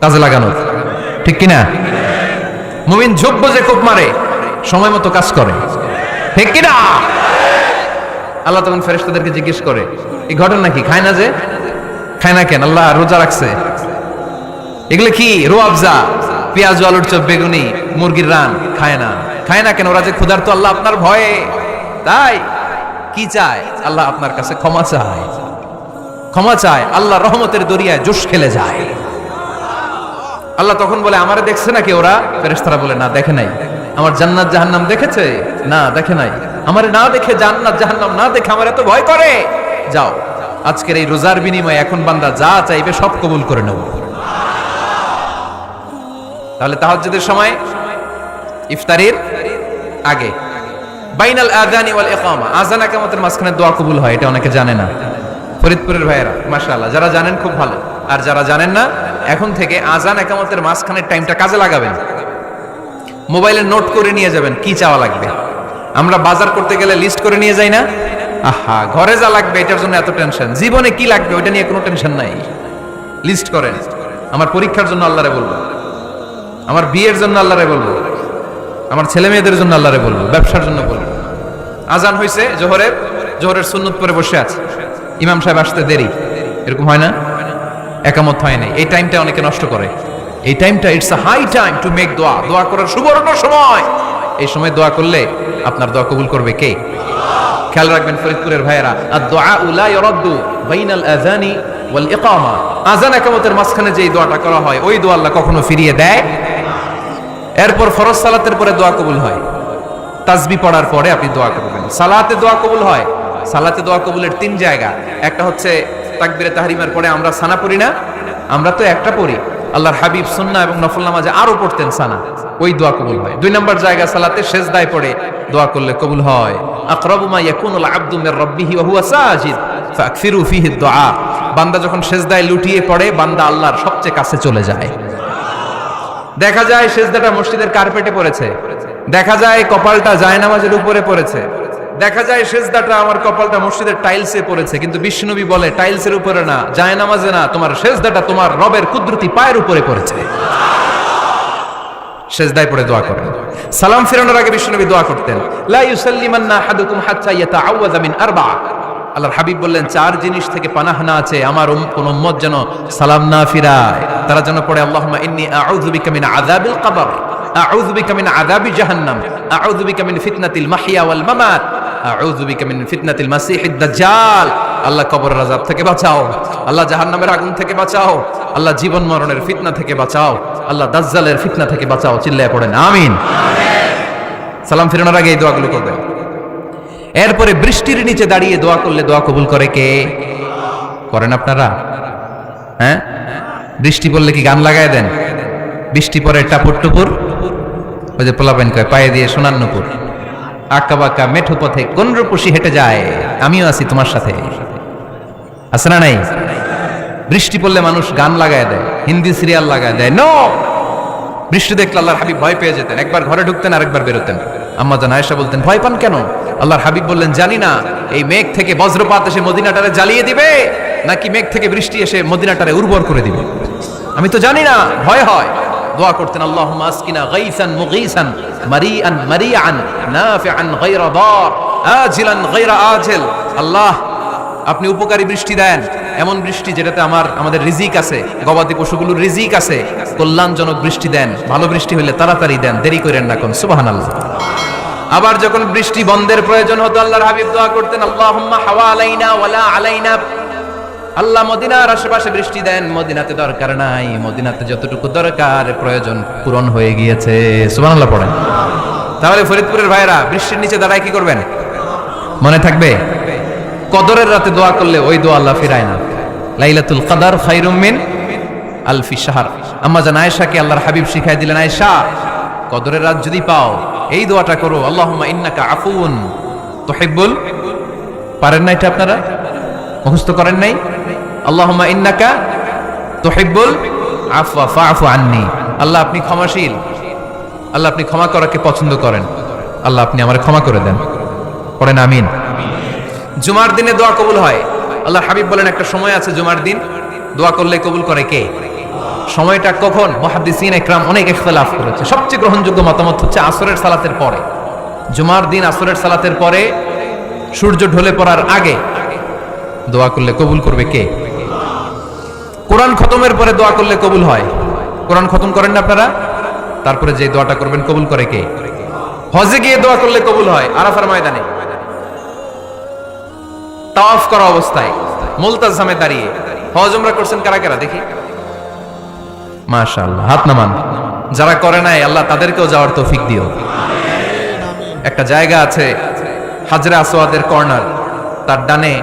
কাজে লাগানোর। ঠিক কিনা? মুমিন যোগ্য যে কোপ মারে, সময় মতো কাজ করে। ঠিক কিনা? আল্লাহ তখন ফেরেশতাদেরকে জিজ্ঞেস করে, এই ঘটনা কি? খায় না যে? খায় না কেন? আল্লাহ রোজা রাখছে। এগুলো কি? রোয়াবজা পেঁয়াজ, আলুর চপ, বেগুনি, মুরগির রান, খায় না। খায় না কেন? ওরা যে ক্ষুধার্ত, আল্লাহ আপনার ভয়ে। তাই? কি চায়? আল্লাহ আপনার কাছে ক্ষমা চায়। ক্ষমা চায়। আল্লাহ রহমতের দরিয়ায় জোশ খেলে যায়। আল্লাহ তখন বলে, আমারে দেখছে নাকি ওরা? ফেরেশতারা বলে, না, দেখে নাই। আমার জান্নাত জাহান্নাম দেখেছে? না, দেখে নাই। আমারে না দেখে জান্নাত জাহান্নাম না দেখে আমার এত ভয় করে? যাও, আজকের এই রোজার বিনিময়ে এখন বান্দা যা চাইবে সব কবুল করে নেব। তাহলে তাহাজ্জুদের সময় ইফতারির আগে। বাইনাল আযানি ওয়াল ইকামা। আযান ইকামতের মাঝখানে দোয়া কবুল হয়, এটা অনেকে জানে না। ফরিদপুরের ভাইয়েরা, মাশাআল্লাহ, যারা জানেন খুব ভালো। আর যারা জানেন না এখন থেকে আজান একামতের মাঝখানের টাইমটা কাজে লাগাবেন। মোবাইলে নোট করে নিয়ে যাবেন, কি চাওয়া লাগবে? আমরা বাজার করতে গেলে লিস্ট করে নিয়ে যাই না? আহা, ঘরে যা লাগবে, এটার জন্য এত টেনশন জীবনে কি লাগবে, ওইটা নিয়ে কোনো টেনশন নাই। লিস্ট করেন। আমার পরীক্ষার জন্য আল্লাহরে বলব। আমার বিয়ের জন্য আল্লাহরে বলব। আমার ছেলে মেয়েদের জন্য আল্লাহরে বলব। ব্যবসার জন্য বলব। আজান হয়েছে জোহরের। জোহরের সুন্নত পরে বসে আছে। ইমাম সাহেব আসতে দেরি। এরকম হয় না? একামত হয় নাই। এই টাইমটা অনেকে নষ্ট করে। এই টাইমটা it's a high time to make দোয়া দোয়া করার সুবর্ণ সময়। এই সময় দোয়া করলে আপনার দোয়া কবুল করবে কে? খেয়াল রাখবেন ফরিদপুরের ভাইয়েরা আর দোয়া উলা ইরাদ্দু বাইনাল আযানি ওয়াল ইকামা। আযান একামতের মাঝখানে যেই দোয়াটা করা হয়, ওই দোয়া আল্লাহ কখনো ফিরিয়ে দেয়। এরপর ফরজ সালাতের পরে দোয়া কবুল হয়। তাসবি পড়ার পরে আপনি দোয়া করবেন। সালাতে দোয়া কবুল হয়। সালাতে দোয়া কবুলের তিন জায়গা। একটা হচ্ছে তাকবিরে তাহরিমার পরে আমরা সানা পড়ি না? আমরা তো একটা পড়ি। আল্লাহর হাবিব সুন্না এবং নফল নামাজে আরও পড়তেন সানা। ওই দোয়া কবুল হয়। দুই নম্বর জায়গা সালাতে সেজদায় পড়ে, দোয়া করলে কবুল হয়। আকরাবু মা ইয়াকুনুল আবদু মির রাব্বিহি ওয়া হুয়া সাজিদ, ফাকফিরু ফিহি দুআ বান্দা যখন সেজদায় লুটিয়ে পড়ে, বান্দা আল্লাহর সবচেয়ে কাছে চলে যায়। দেখা যায় সেজদাটা মসজিদের কার্পেটে পড়েছে। দেখা যায় কপালটা জায়নামাজের উপরে পড়েছে। দেখা যায় সেজদাটা আমার কপালটা মসজিদের টাইলসে পড়েছে, কিন্তু বিষ্ণুবী বলে টাইলসের উপরে না, জায়নামাজে না, তোমার সেজদাটা তোমার রবের কুদরতি পায়ের উপরে পড়েছে। সেজদায় পড়ে দোয়া করেন। সালাম ফিরানোর আগে বিষ্ণুনবী দোয়া করতেন, লা ইউসাল্লিমান্না আহাদুকুম হাত্তা ইয়াতাআওয়াযা মিন আরবা আল্লাহর হাবিব বললেন, চার জিনিস থেকে পানাহ না আছে, আমার কোন উম্মত যেন সালাম না ফিরায়। তারা যেন পড়ে, আল্লাহুম্মা ইন্নী আউযু বিকা মিন আযাবিল কবর। আউযু মিন আযাবি জাহান্নাম। আউযু মিন ফিতনাতিল মাহইয়া ওয়াল মামাত। আল্লাহ কবরের আযাব থেকে বাঁচাও। আল্লাহ জাহান্নামের আগুন থেকে বাঁচাও। আল্লাহ জীবন মরণের ফিতনা থেকে বাঁচাও। আল্লাহ দাজ্জালের ফিতনা থেকে বাঁচাও। চিল্লায় পড়েন, আমিন। সালাম ফিরানোর আগে এই দোয়াগুলো করবেন এরপরে বৃষ্টির নিচে দাঁড়িয়ে দোয়া করলে দোয়া কবুল করে কে? করেন আপনারা? হ্যাঁ? বৃষ্টি পড়লে কি গান লাগায় দেন? বৃষ্টি পরে টাপুর টুপুর? ওই যে পোলাপেন কয়, পায়ে দিয়ে সোনার নুপুর। আঁকা বাঁকা মেঠো পথে কোন হেঁটে যায়। আমিও আছি তোমার সাথে। আছে না নাই? বৃষ্টি পড়লে মানুষ গান লাগায় দেয়, হিন্দি সিরিয়াল লাগায় দেয়। নো বৃষ্টি দেখলে আল্লাহর হাবিব ভয় পেয়ে যেতেন। একবার ঘরে ঢুকতেন, আরেকবার বেরোতেন। আম্মা জান আয়েশা বলতেন, ভয় পান কেন? আল্লাহর হাবিব বললেন, জানি না, এই মেঘ থেকে বজ্রপাত এসে মদিনাটারে জ্বালিয়ে দিবে, নাকি মেঘ থেকে বৃষ্টি এসে মদিনাটারে উর্বর করে দিবে? আমি তো জানি না, ভয় হয়। দোয়া করতেন, আল্লাহুম্মা আসকিনা গাইসান মুগীসান মারিআন মারিআন নাফিআন গায়রা দার, আজিলান গায়রা আজিল। আল্লাহ, আপনি উপকারী বৃষ্টি দেন। এমন বৃষ্টি যেটাতে আমার, আমাদের রিজিক আছে, গবাদি পশুগুলোর রিজিক আছে। কল্যাণজনক বৃষ্টি দেন, ভালো বৃষ্টি হলে তাড়াতাড়ি দেন, দেরি করেন না কোন, সুবহানাল্লাহ। আবার যখন বৃষ্টি বন্ধের প্রয়োজন হতো, আল্লাহর হাবিব দোয়া করতেন, আল্লাহুম্মা হাওয়া আলাইনা ওয়ালা আলাইনা আল্লাহ মদিনার আশেপাশে বৃষ্টি দেন, মদিনাতে দরকার নাই। মদিনাতে যতটুকু দরকার, প্রয়োজন পূরণ হয়ে গিয়েছে। সুবহানাল্লাহ পড়েন। তাহলে ফরিদপুরের ভাইরা বৃষ্টির নিচে দাঁড়ায় কি করবেন? মনে থাকবে? কদরের রাতে দোয়া করলে ওই দোয়া আল্লাহ ফিরায় না। লাইলাতুল কাদার খাইরুম মিন আলফি শাহর। আম্মা জান আয়েশাকে আল্লাহর হাবিব শিখাই দিলেন, আয়েশা, কদরের রাত যদি পাও, এই দোয়াটা করো। আল্লাহুম্মা ইন্নাকা আফুন তুহিব্বুল পারেন না এটা আপনারা? মুখস্থ করেন নাই? আল্লাহুম্মা ইন্নাকা ফাআফু আন্নি। আল্লাহ আপনি ক্ষমাশীল। আল্লাহ আপনি ক্ষমা করাকে পছন্দ করেন। আল্লাহ আপনি আমার ক্ষমা করে দেন। পড়েন আমিন। জুমার দিনে দোয়া কবুল হয়। আল্লাহ হাবিব বলেন, একটা সময় আছে জুমার দিন। দোয়া করলে কবুল করে কে? সময়টা কখন? মহাদিসিন একরাম অনেক ইখতিলাফ করেছে। সবচেয়ে গ্রহণযোগ্য মতামত হচ্ছে আসরের সালাতের পরে। জুমার দিন আসরের সালাতের পরে সূর্য ঢলে পড়ার আগে দোয়া করলে কবুল করবে কে? কোরআন খতমের পরে দোয়া করলে কবুল হয়। কোরআন খতম করেন না আপনারা? তারপরে যে দোয়াটা করবেন, কবুল করে কে? হজে গিয়ে দোয়া করলে কবুল হয়, আরাফার ময়দানে। তাওয়াফ করা অবস্থায় মুলতাজামে দাঁড়িয়ে। হজ উমরা করছেন কারা কারা? দেখি। মাশাআল্লাহ, হাত নামান। যারা করে নাই, আল্লাহ তাদেরকেও যাওয়ার তৌফিক দিও। একটা জায়গা আছে, হাজরা আসওয়াদের কর্নার। তার ডানে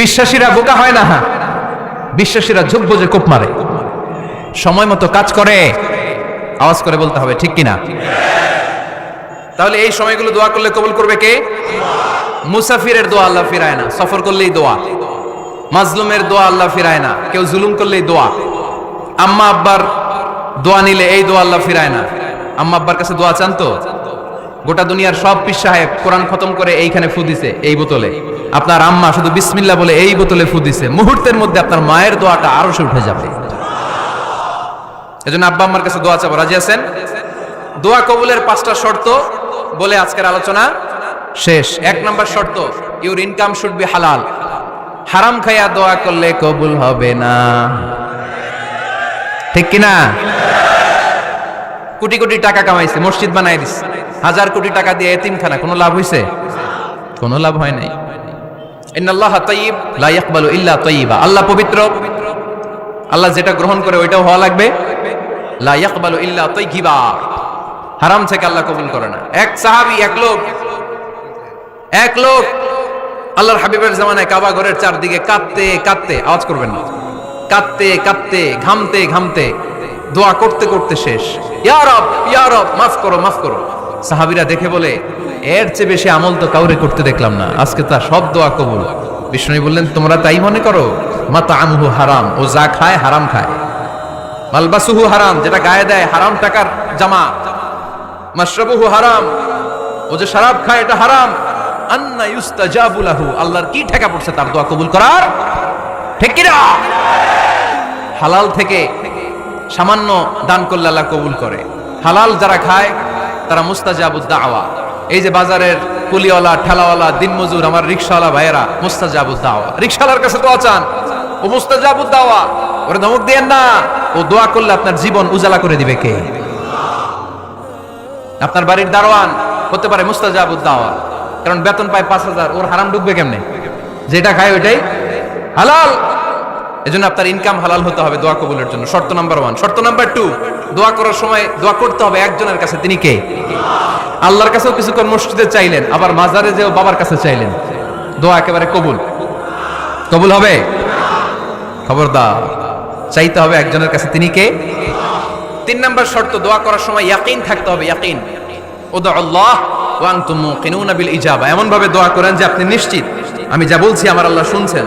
বিশ্বাসীরা বোকা হয় না হ্যাঁ। বিশ্বাসীরা ঝুঁকব যে কোপ মারে। সময় মতো কাজ করে, আওয়াজ করে বলতে হবে, ঠিক কিনা? তাহলে এই সময়গুলো দোয়া করলে কবুল করবে কে? মুসাফিরের দোয়া আল্লাহ ফিরায় না, সফর করলেই দোয়া। মাজলুমের দোয়া আল্লাহ ফিরায় না, কেউ জুলুম করলেই দোয়া। আম্মা আব্বার দোয়া নিলে এই দোয়া আল্লাহ ফিরায় না। আম্মা আব্বার কাছে দোয়া চান তো? গোটা দুনিয়ার সব পীর সাহেব কোরআন খতম করে এইখানে ফু দিছে, এই বোতলে। আপনার আম্মা শুধু বিসমিল্লাহ বলে এই বোতলে ফু দিছে। মুহূর্তের মধ্যে আপনার মায়ের দোয়াটা আরও সে উঠে যাবে। এজন্য আব্বা আম্মার কাছে দোয়া চাবো। রাজি আছেন? দোয়া কবুলের পাঁচটা শর্ত বলে আজকের আলোচনা শেষ। এক নম্বর শর্ত ইউর ইনকাম শুড বি হালাল হারাম খাইয়া দোয়া করলে কবুল হবে না। ঠিক কিনা? কোটি কোটি টাকা কামাইছে, মসজিদ বানাই দিছে। হাজার কোটি টাকা দিয়ে এতিমখানা, কোনো লাভ হইছে? কোনো লাভ হয় নাই। আল্লাহ পবিত্র। আল্লাহ যেটা গ্রহণ করে ওইটাও হওয়া লাগবে। হারাম থেকে আল্লাহ কবুল করে না। এক সাহাবী, এক লোক এক লোক আল্লাহর হাবিবের জামানায় কাবা ঘরের চারদিকে কাঁদতে কাঁদতে, আওয়াজ করবেন না। কাঁদতে কাঁদতে, ঘামতে ঘামতে, দোয়া করতে করতে শেষ। ইয়া রব ইয়া রব, মাফ করো মাফ করো। সাহাবিরা দেখে বলে এর চেয়ে বেশি আমল তো কাউরে করতে দেখলাম না। আজকে তার সব দোয়া কবুল। বিষ্ণু বললেন, তোমরা তাই মনে করো? মাতা আমহু হারাম। ও যা খায়, হারাম খায়। মালবাসুহু হারাম, যেটা গায়ে দেয়, হারাম টাকার জামা। মাশরাবুহু হারাম। ও যে শরাব খায়, এটা হারাম। আন্না ইউস্তাজাবু লাহু। আল্লাহর কি ঠেকা পড়ছে তার দোয়া কবুল করার? ঠিক কি না হালাল থেকে সামান্য দান করলে আল্লাহ কবুল করে। হালাল যারা খায়, তারা মুস্তাজাবুদ দাওয়া। এই যে বাজারের কুলিওয়ালা, ঠেলাওয়ালা, দিনমজুর, আমার রিক্সাওয়ালা ভাইয়েরা মুস্তাজাবুদ দাওয়া রিক্সাওয়ালার কাছে দোয়া চান। ও মুস্তাজাবুদ দাওয়া ওরে ধমক দিয়েন না। ও দোয়া করলে আপনার জীবন উজালা করে দিবে কে? আপনার বাড়ির দারোয়ান হতে পারে মুস্তাজাবুদ দাওয়া কারণ বেতন পায় পাঁচ হাজার, ওর হারাম ঢুকবে কেমনে? যেটা খায় ওইটাই। হালাল! এজন্য আপনার ইনকাম হালাল হতে হবে দোয়া কবুলের জন্য। শর্ত নাম্বার ওয়ান শর্ত নাম্বার টু দোয়া করার সময় দোয়া করতে হবে একজনের কাছে, তিনি কে? আল্লাহর কাছেও কিছুক্ষণ মসজিদে চাইলেন, আবার মাজারে যেও বাবার কাছে চাইলেন। দোয়া একেবারে কবুল। কবুল হবে? খবরদার। চাইতে হবে একজনের কাছে, তিনি কে? তিন নাম্বার শর্ত, দোয়া করার সময় ইয়াকিন থাকতে হবে, ইয়াকিন। ওদা আল্লাহ ওয়াং তুমু কিনুনা বিল ইজাবা। এমন ভাবে দোয়া করেন যে আপনি নিশ্চিত। আমি যা বলছি আমার আল্লাহ শুনছেন।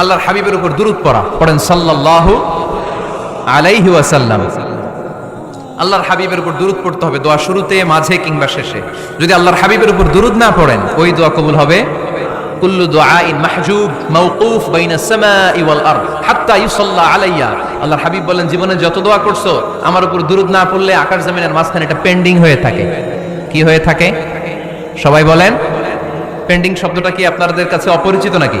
আল্লাহর হাবিবের উপর দুরুদ পড়া। পড়েন সাল্লাল্লাহু আলাইহি ওয়াসাল্লাম। আল্লাহর হাবিবের উপর দুরুদ পড়তে হবে দোয়া শুরুতে, মাঝে কিংবা শেষে। যদি আল্লাহর হাবিবের উপর দুরুদ না পড়েন, ওই দোয়া কবুল হবে। কুল্লু দুআইন মাহজুব মাওকুফ বাইনা সামাই ওয়াল আরদ। হাত্তা ইউসাল্লা আলাইয়া। আল্লাহর হাবিব বলেন, জীবনে যত দোয়া করছ, আমার উপর দুরুদ না পড়লে আকাশ জমিনের মাঝখানে এটা পেন্ডিং হয়ে থাকে। কি হয়ে থাকে? সবাই বলেন পেন্ডিং শব্দটা কি আপনাদের কাছে অপরিচিত নাকি?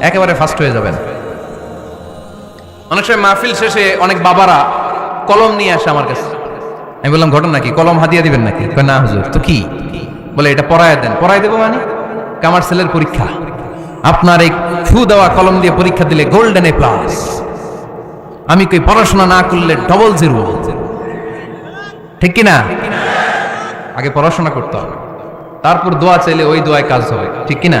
একেবারে ফার্স্ট হয়ে যাবেন। অনেক সময় মাহফিল শেষে অনেক বাবারা কলম নিয়ে আসে আমার কাছে। আমি বললাম, ঘটনা কি? কলম হাতিয়ে দিবেন নাকি? না হুজুর। তো কি? বলে, এটা পড়ায় দেন। পড়ায় দেবো মানে? কামার ছেলের পরীক্ষা। আপনার এই ফু দেওয়া কলম দিয়ে পরীক্ষা দিলে গোল্ডেন এ প্লাস আমি কই, পড়াশোনা না করলে ডবল জিরো ঠিক কি না আগে পড়াশোনা করতে হবে। তারপর দোয়া চাইলে ওই দোয়ায় কাজ হবে। ঠিক কি না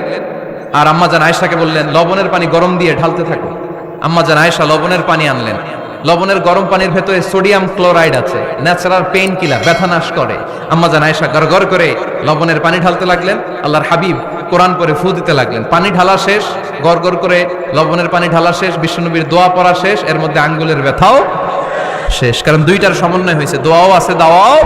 আর আম্মা জান আয়েশাকে বললেন, লবণের পানি গরম দিয়ে ঢালতে থাকো। আম্মা জান আয়েশা লবণের পানি আনলেন। লবণের গরম পানির ভেতরে সোডিয়াম ক্লোরাইড আছে, ন্যাচারাল পেইন কিলার ব্যথা নাশ করে। আম্মা জান আয়েশা করে লবণের পানি ঢালতে লাগলেন, আল্লাহর হাবিব কোরআন পরে ফু দিতে লাগলেন। পানি ঢালা শেষ গড় করে লবণের পানি ঢালা শেষ, বিশ্বনবীর দোয়া পড়া শেষ, এর মধ্যে আঙ্গুলের ব্যথাও শেষ। কারণ দুইটার সমন্বয় হয়েছে, দোয়াও আছে, দাওয়াও